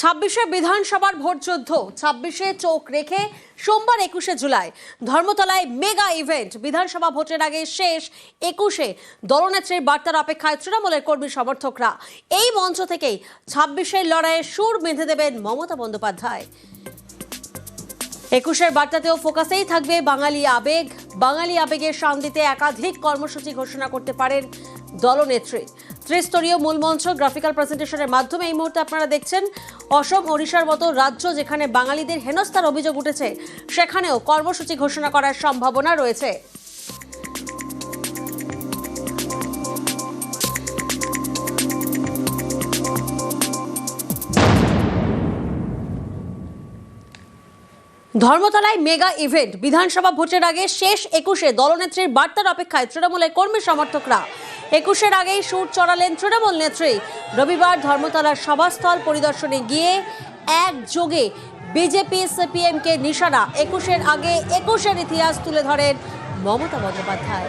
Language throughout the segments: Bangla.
ছাব্বিশে বিধানসভার ভোটযুদ্ধ ছাব্বিশে চোখ রেখে সোমবার একুশে জুলাই ধর্মতলায় মেগা ইভেন্ট। বিধানসভা ভোটের আগে শেষ একুশে দলনেত্রীর বার্তার অপেক্ষায় তৃণমূলের কর্মী সমর্থকরা। এই মঞ্চ থেকেই ছাব্বিশের লড়াইয়ে সুর বেঁধে দেবেন মমতা বন্দ্যোপাধ্যায়। একুশের বার্তাতেও ফোকাসেই থাকবে বাঙালি আবেগ। বাঙালি আবেগের শান্তিতে একাধিক কর্মসূচি ঘোষণা করতে পারেন দলনেত্রী। ত্রিস্তরীয় মূলমঞ্চ গ্রাফিক্যাল প্রেজেন্টেশনের মাধ্যমে এই মুহূর্তে আপনারা দেখছেন অসম, ওড়িশার মতো রাজ্য যেখানে বাঙালিদের হেনস্থার অভিযোগ উঠেছে, সেখানেও কর্মসূচি ঘোষণা করার সম্ভাবনা রয়েছে। ধর্মতলায় মেগা ইভেন্ট। বিধানসভা ভোটের আগে শেষ একুশে দলনেত্রীর বার্তার অপেক্ষায় তৃণমূলের কর্মী সমর্থকরা। একুশের আগেই সুর চড়ালেন তৃণমূল নেত্রী। রবিবার ধর্মতলার সভাস্থল পরিদর্শনে গিয়ে একযোগে বিজেপি, সিপিএমকে নিশানা। একুশের আগে একুশের ইতিহাস তুলে ধরেন মমতা বন্দ্যোপাধ্যায়।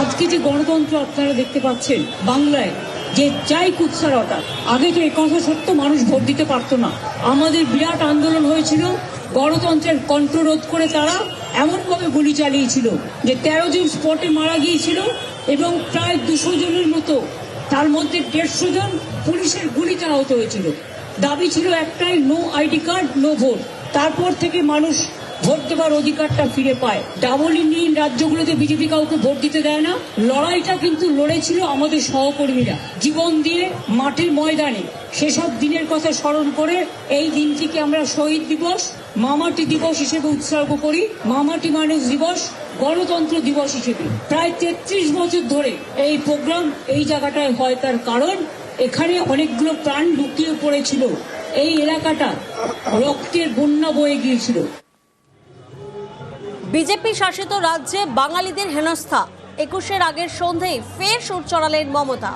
আজকে যে গণতন্ত্র আপনারা দেখতে পাচ্ছেন, বাংলায় যে চাই কুৎসারতা আগে তো একথা সত্য মানুষ ভোট দিতে পারতো না। আমাদের বিরাট আন্দোলন হয়েছিল, গণতন্ত্রের কণ্ঠরোধ করে তারা এমনভাবে গুলি চালিয়েছিল যে তেরো জন স্পটে মারা গিয়েছিল এবং প্রায় দুশো জনের মতো, তার মধ্যে দেড়শো জন পুলিশের গুলিতে আহত হয়েছিল। দাবি ছিল একটাই, no ID card, no vote. তারপর থেকে মানুষ ভোট দেবার অধিকারটা ফিরে পায়। ডাবল ইন্ডিয়ান রাজ্যগুলোতে বিজেপি কাউকে ভোট দিতে দেয় না। লড়াইটা কিন্তু লড়েছিল আমাদের সহকর্মীরা। জীবন দিয়ে মাঠের ময়দানে সেসব দিনের কথা স্মরণ করে এই দিনটিকে আমরা শহীদ দিবস, মামাটি দিবস হিসেবে উৎসর্গ করি। মামাটি মানুষ দিবস, গণতন্ত্র দিবস হিসেবে। প্রায় তেত্রিশ বছর ধরে এই প্রোগ্রাম এই জায়গাটায় হয় তার কারণ, এখানে অনেকগুলো প্রাণ লুকিয়ে পড়েছিল। এই এলাকাটা রক্তের বন্যা বয়ে গিয়েছিল। বিজেপি শাসিত রাজ্যে বাঙালিদের হেনস্থা। একুশের আগের সন্ধেয় ফের সুর চড়ালেন মমতা।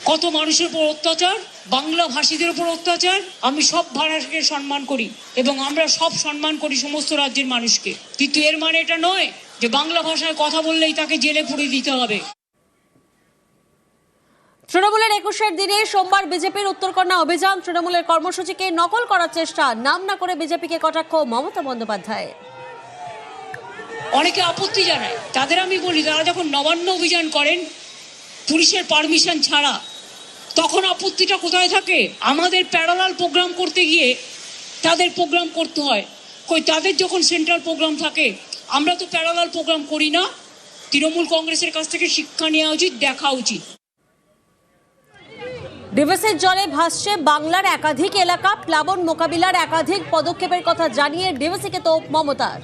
কত মানুষের উপর অত্যাচার, বাংলা ভাষীদের উপর অত্যাচার, আমি সব ভাষাকে সম্মান করি এবং আমরা সব সম্মান করি সমস্ত রাজ্যের মানুষকে। কিন্তু এর মানে এটা নয় যে বাংলা ভাষায় কথা বললেই তাকে জেলে পুরে দিতে হবে। তৃণমূলের একুশের দিনে সোমবার বিজেপির উত্তরকন্যা অভিযান তৃণমূলের কর্মসূচিকে নকল করার চেষ্টা নাম না করে বিজেপিকে কটাক্ষ মমতা বন্দ্যোপাধ্যায়। অনেকে আপত্তি জানায়। তাদের আমি বলি, তারা যখন নবান্ন অভিযান করেন, পুলিশের পারমিশন ছাড়া, তখন আপত্তিটা কোথায় থাকে? আমাদের প্যারালাল প্রোগ্রাম করতে গিয়ে তাদের প্রোগ্রাম করতে হয়। কই, তাদের যখন সেন্ট্রাল প্রোগ্রাম থাকে, আমরা তো প্যারালাল প্রোগ্রাম করি না। তৃণমূল কংগ্রেসের কাছ থেকে শিক্ষা নেওয়া উচিত, দেখা উচিত। ডিভিসের জলে ভাসছে বাংলার একাধিক এলাকা, প্লাবন মোকাবিলার একাধিক পদক্ষেপের কথা জানিয়ে ডিভিসিকে তো মমতার।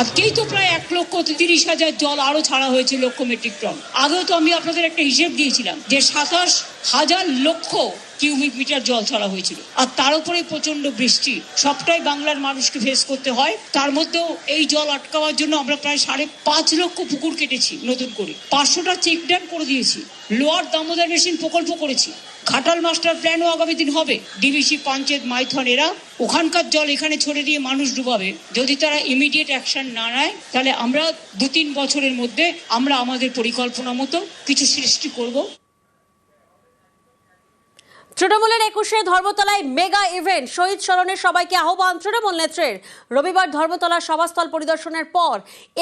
আজকেই তো প্রায় এক লক্ষ তিরিশ হাজার জল আরও ছাড়া হয়েছে লক্ষ মেট্রিক টন আগেও তো আমি আপনাদের একটা হিসেব দিয়েছিলাম যে সাতাশ হাজার লক্ষ কিউবিক মিটার জল ছাড়া হয়েছিল। আর তার উপরে প্রচণ্ড বৃষ্টি। সবটাই বাংলার মানুষকে ফেস করতে হয়। তার মধ্যেও এই জল আটকাওয়ার জন্য আমরা প্রায় সাড়ে পাঁচ লক্ষ পুকুর কেটেছি নতুন করে। পাঁচশোটা চেক ড্যাম করে দিয়েছি। লোয়ার দামোদর মেশিন প্রকল্প করেছি। ঘাটাল মাস্টার প্ল্যানও আগামী দিন হবে। ডিবিসি পঞ্চায়েত মাইথন এরা। ওখানকার জল এখানে ছড়ে দিয়ে মানুষ ডুবাবে। যদি তারা ইমিডিয়েট অ্যাকশন না নেয়, তাহলে আমরা দু তিন বছরের মধ্যে আমরা আমাদের পরিকল্পনা মতো কিছু সৃষ্টি করব। তৃণমূলের একুশে ধর্মতলায় মেগা ইভেন্ট। শহীদ স্মরণে সবাইকে আহ্বান তৃণমূল নেত্রের। রবিবার ধর্মতলার সভাস্থল পরিদর্শনের পর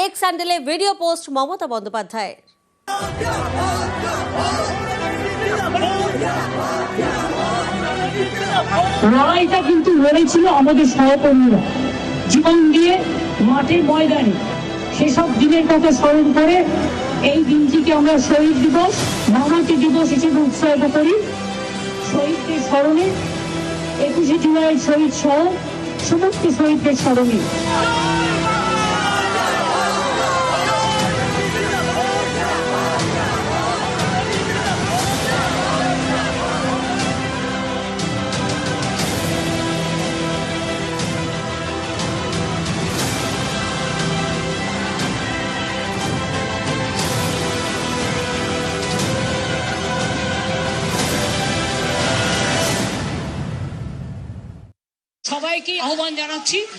এক স্যান্ডেলে ভিডিও পোস্ট মমতা বন্দ্যোপাধ্যায়ের। লড়াইটা কিন্তু লড়েছিল আমাদের সহকর্মীরা। জীবন দিয়ে মাঠের ময়দানে। সেসব দিনের কথা স্মরণ করে এই দিনটিকে আমরা শহীদ দিবস মামাটি দিবস হিসেবে উৎসর্গ করি। স্মরণে একুশে জুলাই শহীদ সহ সমস্ত শহীদদের স্মরণে।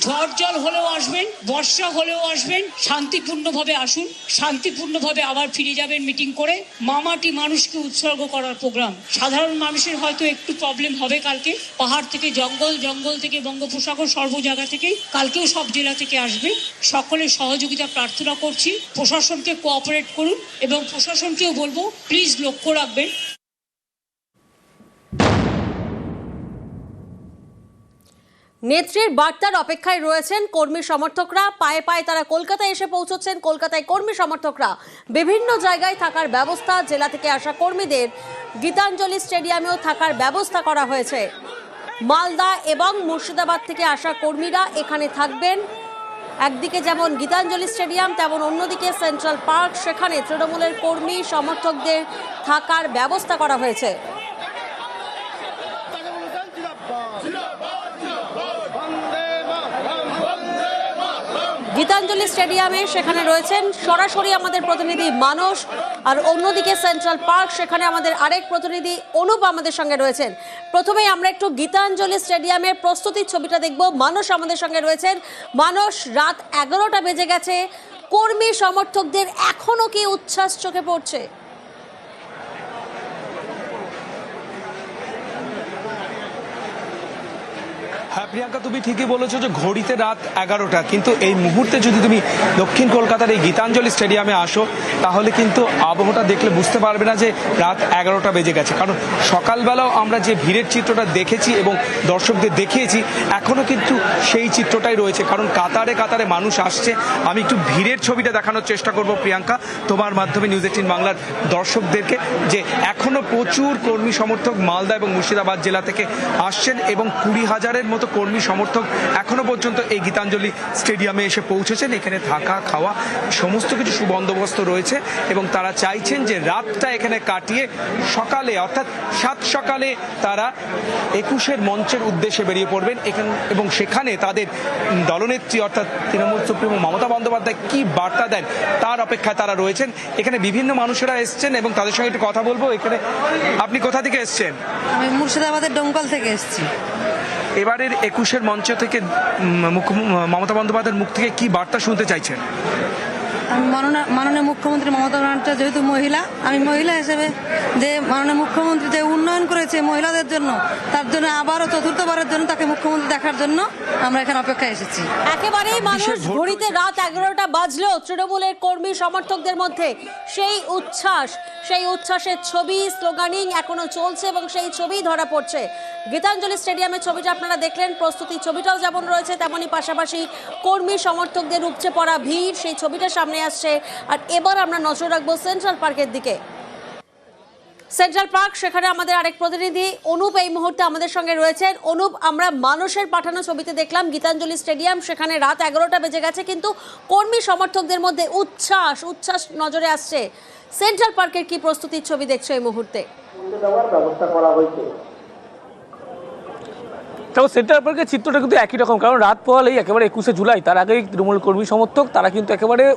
ঝড় জল হলেও আসবেন, বর্ষা হলেও আসবেন, শান্তিপূর্ণভাবে আসুন, শান্তিপূর্ণভাবে আবার ফিরে যাবেন মিটিং করে। মামাটি মানুষকে উৎসর্গ করার প্রোগ্রাম। সাধারণ মানুষের হয়তো একটু প্রবলেম হবে কালকে। পাহাড় থেকে জঙ্গল জঙ্গল থেকে বঙ্গোপসাগর, সর্ব জায়গা থেকে কালকেও সব জেলা থেকে আসবে। সকলের সহযোগিতা প্রার্থনা করছি। প্রশাসনকে কোঅপারেট করুন এবং প্রশাসনকেও বলব প্লিজ লক্ষ্য রাখবেন। নেত্রীর বার্তার অপেক্ষায় রয়েছেন কর্মী সমর্থকরা। পায়ে পায়ে তারা কলকাতায় এসে পৌঁছচ্ছেন। কলকাতায় কর্মী সমর্থকরা বিভিন্ন জায়গায় থাকার ব্যবস্থা, জেলা থেকে আসা কর্মীদের গীতাঞ্জলি স্টেডিয়ামেও থাকার ব্যবস্থা করা হয়েছে। মালদা এবং মুর্শিদাবাদ থেকে আসা কর্মীরা এখানে থাকবেন। একদিকে যেমন গীতাঞ্জলি স্টেডিয়াম, তেমন অন্যদিকে সেন্ট্রাল পার্ক। সেখানে তৃণমূলের কর্মী সমর্থকদের থাকার ব্যবস্থা করা হয়েছে। গীতাঞ্জলি স্টেডিয়ামে সেখানে রয়েছেন সরাসরি আমাদের প্রতিনিধি মানস, আর অন্যদিকে সেন্ট্রাল পার্ক, সেখানে আমাদের আরেক প্রতিনিধি অনুপ আমাদের সঙ্গে রয়েছেন। প্রথমেই আমরা একটু গীতাঞ্জলি স্টেডিয়ামের প্রস্তুতির ছবিটা দেখব। মানস আমাদের সঙ্গে রয়েছেন। মানস, রাত এগারোটা বেজে গেছে। কর্মী সমর্থকদের এখনও কি উচ্ছ্বাস চোখে পড়ছে? হ্যাঁ প্রিয়াঙ্কা, তুমি ঠিকই বলেছ যে ঘড়িতে রাত এগারোটা, কিন্তু এই মুহূর্তে যদি তুমি দক্ষিণ কলকাতার এই গীতাঞ্জলি স্টেডিয়ামে আসো, তাহলে কিন্তু আবহাওয়াটা দেখলে বুঝতে পারবে না যে রাত এগারোটা বেজে গেছে। কারণ সকালবেলাও আমরা যে ভিড়ের চিত্রটা দেখেছি এবং দর্শকদের দেখিয়েছি এখনও কিন্তু সেই চিত্রটাই রয়েছে। কারণ কাতারে কাতারে মানুষ আসছে। আমি একটু ভিড়ের ছবিটা দেখানোর চেষ্টা করব, প্রিয়াঙ্কা। তোমার মাধ্যমে নিউজ এইটিন বাংলার দর্শকদেরকে যে এখনও প্রচুর কর্মী সমর্থক মালদা এবং মুর্শিদাবাদ জেলা থেকে আসছেন এবং কুড়ি হাজারের মতো কর্মী সমর্থক এখনও পর্যন্ত এই গীতাঞ্জলি স্টেডিয়ামে এসে পৌঁছেছেন। এখানে থাকা, খাওয়া, সমস্ত কিছু সুবন্দোবস্ত রয়েছে এবং তারা চাইছেন যে রাতটা এখানে কাটিয়ে সকালে, অর্থাৎ সাত সকালে তারা একুশের মঞ্চের উদ্দেশ্যে বেরিয়ে পড়বেন। এখান এবং সেখানে তাদের দলনেত্রী অর্থাৎ তৃণমূল সুপ্রিমো মমতা বন্দ্যোপাধ্যায় কি বার্তা দেন তার অপেক্ষায় তারা রয়েছেন। এখানে বিভিন্ন মানুষেরা এসছেন এবং তাদের সঙ্গে একটু কথা বলব। এখানে আপনি কোথা থেকে এসছেন? আমি মুর্শিদাবাদের ডোমকল থেকে এসেছি। এবারের একুশের মঞ্চ থেকে মমতা বন্দ্যোপাধ্যায়ের মুখ থেকে কি বার্তা শুনতে চাইছেন? আমি মাননা- মাননীয় মুখ্যমন্ত্রী মমতা ব্যানার্জি যেহেতু মহিলা আমি মহিলা হিসেবে যে মাননীয় মুখ্যমন্ত্রী যে উন্নয়ন করেছে মহিলাদের জন্য তার জন্য আবারও চতুর্থবারের জন্য তাকে মুখ্যমন্ত্রী দেখার জন্য আমরা এখানে অপেক্ষায় এসেছি। একেবারেই মানুষ ঘড়িতে রাত এগারোটা বাজলো তৃণমূলের কর্মী সমর্থকদের মধ্যে সেই উচ্ছ্বাস সেই উচ্ছ্বাসের ছবি স্লোগানিং এখনও চলছে এবং সেই ছবি ধরা পড়ছে। গীতাঞ্জলি স্টেডিয়ামের ছবিটা আপনারা দেখলেন প্রস্তুতি ছবিটাও যেমন রয়েছে তেমনই পাশাপাশি কর্মী সমর্থকদের উপচে পড়া ভিড় সেই ছবিটা সামনে আসছে আর এবার আমরা নজর রাখব সেন্ট্রাল পার্কের দিকে। সেন্ট্রাল পার্ক সেখানে আমাদের আরেক প্রতিনিধি অনুপ এই মুহূর্তে আমাদের সঙ্গে রয়েছেন। অনুপ, আমরা মানুষের পাঠানো ছবিতে দেখলাম গীতাঞ্জলি স্টেডিয়াম, সেখানে রাত এগারোটা বেজে গেছে, কিন্তু কর্মী সমর্থকদের মধ্যে উচ্ছ্বাস উচ্ছ্বাস নজরে আসছে। সেন্ট্রাল পার্কের কি প্রস্তুতির ছবি দেখছ এই মুহূর্তে? ব্যবস্থা করা হয়েছে। তবে সেন্ট্রাল পার্কের চিত্রটা কিন্তু একই রকম, কারণ রাত পোহালেই একেবারে একুশে জুলাই, তার আগেই তৃণমূল কর্মী সমর্থক, তারা কিন্তু একেবারে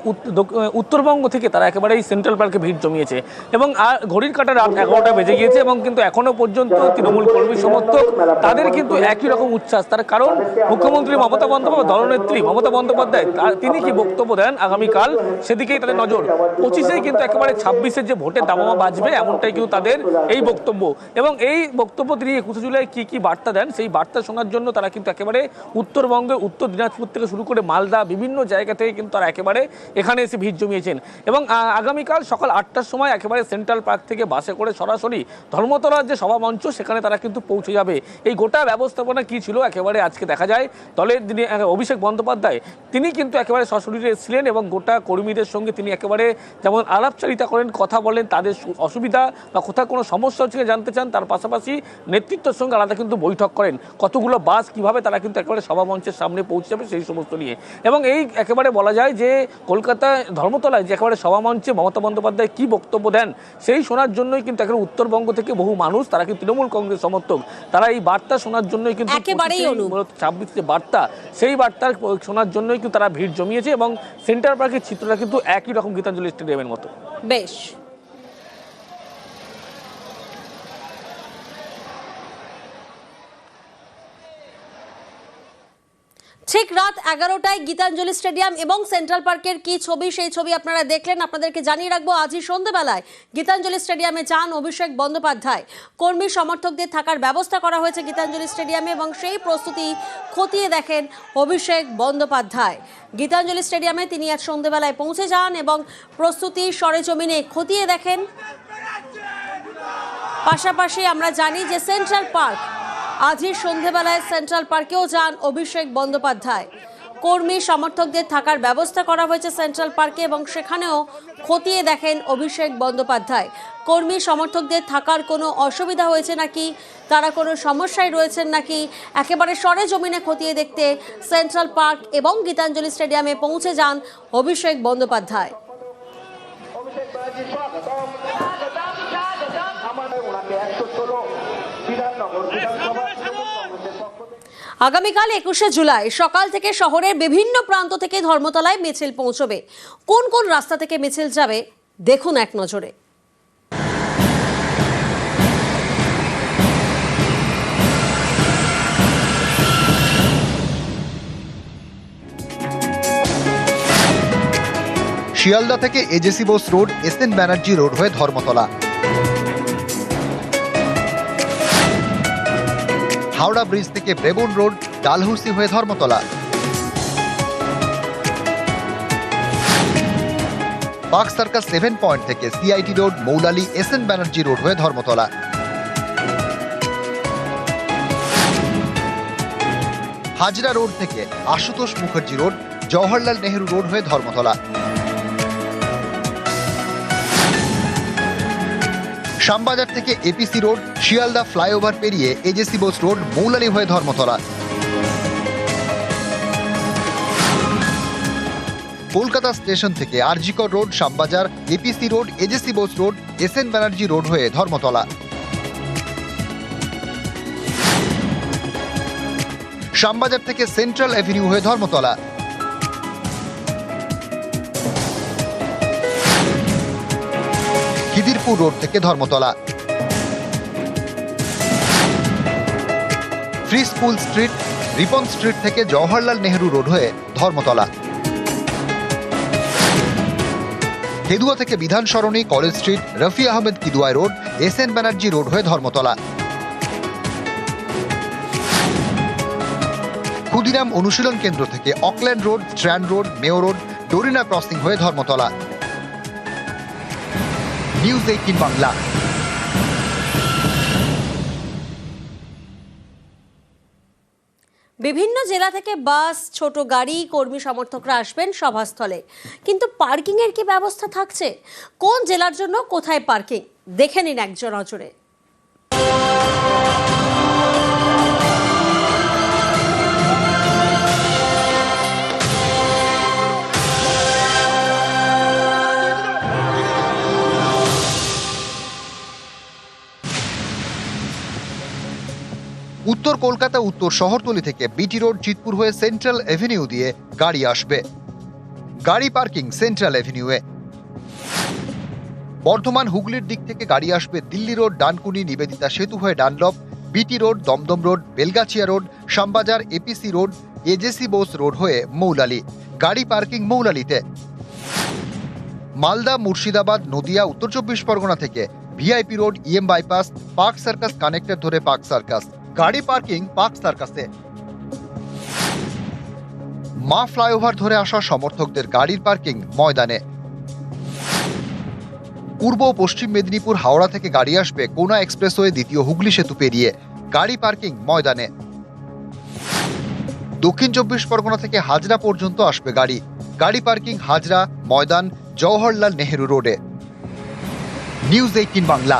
উত্তরবঙ্গ থেকে তারা একেবারে এই সেন্ট্রাল পার্কে ভিড় জমিয়েছে। এবং আর ঘড়ির কাটা রাত এগারোটা বেজে গিয়েছে এবং কিন্তু এখনও পর্যন্ত তৃণমূল কর্মী সমর্থক, তাদের কিন্তু একই রকম উচ্ছ্বাস। তার কারণ মুখ্যমন্ত্রী মমতা বন্দ্যোপাধ্যায়, দলনেত্রী মমতা বন্দ্যোপাধ্যায় তার- তিনি কি বক্তব্য দেন আগামীকাল, সেদিকেই তাদের নজর। পঁচিশেই কিন্তু একেবারে ছাব্বিশের যে ভোটের দামামা বাজবে, এমনটাই কিন্তু তাদের এই বক্তব্য। এবং এই বক্তব্য তিনি একুশে জুলাই কি কি বার্তা দেন, সেই বার্তা শোনার জন্য তারা কিন্তু একেবারে উত্তরবঙ্গে উত্তর দিনাজপুর থেকে শুরু করে মালদা বিভিন্ন জায়গা থেকে কিন্তু তারা একেবারে এখানে এসে ভিড় জমিয়েছেন। এবং আগামীকাল সকাল আটটার সময় একেবারে সেন্ট্রাল পার্ক থেকে বাসে করে সরাসরি ধর্মতলার যে সভা মঞ্চ সেখানে তারা কিন্তু পৌঁছে যাবে। এই গোটা ব্যবস্থাপনা কি ছিল একেবারে আজকে দেখা যায়। দলের আহ, অভিষেক বন্দ্যোপাধ্যায় তিনি কিন্তু একেবারে সশরীরে এসেছিলেন এবং গোটা কর্মীদের সঙ্গে তিনি একেবারে যেমন আলাপচারিতা করেন কথা বলেন তাদের অসুবিধা বা কোথাও কোনো সমস্যা হচ্ছে জানতে চান তার পাশাপাশি নেতৃত্বের সঙ্গে আলাদা কিন্তু বৈঠক করেন। কতগুলো বাস কীভাবে তারা কিন্তু একেবারে সভা মঞ্চের সামনে পৌঁছে যাবে সেই সমস্ত নিয়ে। এবং এই একেবারে বলা যায় যে কলকাতায় ধর্মতলায় যে একেবারে সভা মঞ্চে মমতা বন্দ্যোপাধ্যায় কী বক্তব্য দেন সেই শোনার জন্যই কিন্তু একেবারে উত্তরবঙ্গ থেকে বহু মানুষ তারা কিন্তু তৃণমূল কংগ্রেস সমর্থক তারা এই বার্তা শোনার জন্যই কিন্তু। ছাব্বিশ যে বার্তা সেই বার্তার শোনার জন্যই কিন্তু তারা ভিড় জমিয়েছে এবং সেন্টার পার্কের চিত্রটা কিন্তু একই রকম গীতাঞ্জলি স্টেডিয়ামের মতো। বেশ। ঠিক রাত এগারোটায় গীতাঞ্জলি স্টেডিয়াম এবং সেন্ট্রাল পার্কের কি ছবি, সেই ছবি আপনারা দেখলেন, আপনাদেরকে জানিয়ে রাখব আজই সন্ধ্যেবেলায় গীতাঞ্জলি স্টেডিয়ামে যান অভিষেক বন্দ্যোপাধ্যায়। কর্মী সমর্থকদের থাকার ব্যবস্থা করা হয়েছে গীতাঞ্জলি স্টেডিয়ামে এবং সেই প্রস্তুতি খতিয়ে দেখেন অভিষেক বন্দ্যোপাধ্যায়। গীতাঞ্জলি স্টেডিয়ামে তিনি আজ সন্ধ্যেবেলায় পৌঁছে যান এবং প্রস্তুতি সরেজমিনে খতিয়ে দেখেন। পাশাপাশি আমরা জানি যে সেন্ট্রাল পার্ক আজই সন্ধেবেলায় সেন্ট্রাল পার্কেও যান অভিষেক বন্দ্যোপাধ্যায়। কর্মী, সমর্থকদের থাকার ব্যবস্থা করা হয়েছে সেন্ট্রাল পার্কে এবং সেখানেও খতিয়ে দেখেন অভিষেক বন্দ্যোপাধ্যায়। কর্মী, সমর্থকদের থাকার কোনো অসুবিধা হয়েছে নাকি? তারা কোনো সমস্যায় রয়েছেন নাকি? একেবারে সরে জমিনে খতিয়ে দেখতে সেন্ট্রাল পার্ক এবং গীতাঞ্জলি স্টেডিয়ামে পৌঁছে যান অভিষেক বন্দ্যোপাধ্যায় অভিষেক ব্যানার্জি স্বাগতম আমাদের ওনাকে একশো ষোলো বিধাননগর বিধানসভা তৃণমূল কংগ্রেসের পক্ষ থেকে আগামীকাল একুশে জুলাই সকাল থেকে শহরের বিভিন্ন প্রান্ত থেকে ধর্মতলায় মিছিল পৌঁছবে। কোন কোন রাস্তা থেকে মিছিল যাবে, দেখুন এক নজরে। শিয়ালদা থেকে AJC Bose road, S N Banerjee road হয়ে ধর্মতলা। হাওড়া ব্রিজ থেকে ব্রেবন রোড, ডালহৌসি হয়ে Dharmatala. Park Circus seven point থেকে CIT road, Moulali S N Banerjee road হয়ে ধর্মতলা। হাজরা রোড থেকে আশুতোষ মুখার্জি রোড, জওহরলাল নেহেরু রোড হয়ে ধর্মতলা। শ্যামবাজার থেকে এপিসি রোড শিয়ালদা ফ্লাইওভার পেরিয়ে এজেসি বোস রোড মৌলালি হয়ে ধর্মতলা। কলকাতা স্টেশন থেকে RG Kar road, Shyambazar APC road AJC Bose road S N Banerjee road হয়ে ধর্মতলা। শ্যামবাজার থেকে সেন্ট্রাল অ্যাভিনিউ হয়ে ধর্মতলা। খিদিরপুর রোড থেকে Dharmatala. Free school street, Ripon street থেকে জওহরলাল নেহেরু রোড হয়ে ধর্মতলা। হেদুয়া থেকে Bidhan Sarani, college street Rafi Ahmed Kidwai road, S N Banerjee road হয়ে ধর্মতলা। ক্ষুদিরাম অনুশীলন কেন্দ্র থেকে Auckland road, strand road mayor road, Dorina crossing হয়ে ধর্মতলা। নিউজ এইটিন বাংলা বিভিন্ন জেলা থেকে বাস, ছোট গাড়ি, কর্মী সমর্থকরা আসবেন সভাস্থলে। কিন্তু পার্কিংয়ের কি ব্যবস্থা থাকছে? কোন জেলার জন্য কোথায় পার্কিং? দেখে নিন একজন নজরে। উত্তর কলকাতা, উত্তর শহরতলি থেকে বিটি রোড জিতপুর হয়ে সেন্ট্রাল এভিনিউ দিয়ে গাড়ি আসবে। গাড়ি পার্কিং সেন্ট্রাল এভিনিউয়ে বর্ধমান হুগলির দিক থেকে গাড়ি আসবে দিল্লি রোড, ডানকুনি, নিবেদিতা সেতু হয়ে Dunlop BT road Dumdum road, Belgachia road, Shyambazar APC road AJC Bose road হয়ে মৌলালি। গাড়ি পার্কিং মৌলালিতে। মালদা, মুর্শিদাবাদ, নদিয়া, উত্তর চব্বিশ পরগনা থেকে VIP road EM bypass park circus connector ধরে পার্ক সার্কাস গাড়ি পার্কিং পার্ক সার্কাসে মা ফ্লাইওভার ধরে আসা সমর্থকদের গাড়ির পার্কিং ময়দানে। পূর্ব পশ্চিম মেদিনীপুর হাওড়া থেকে গাড়ি আসবে কোনা এক্সপ্রেসওয়ে দ্বিতীয় হুগলি সেতু পেরিয়ে, গাড়ি পার্কিং ময়দানে। দক্ষিণ চব্বিশ পরগনা থেকে হাজরা পর্যন্ত আসবে গাড়ি। গাড়ি পার্কিং হাজরা, ময়দান, জওহরলাল নেহেরু রোডে। News eighteen Bangla.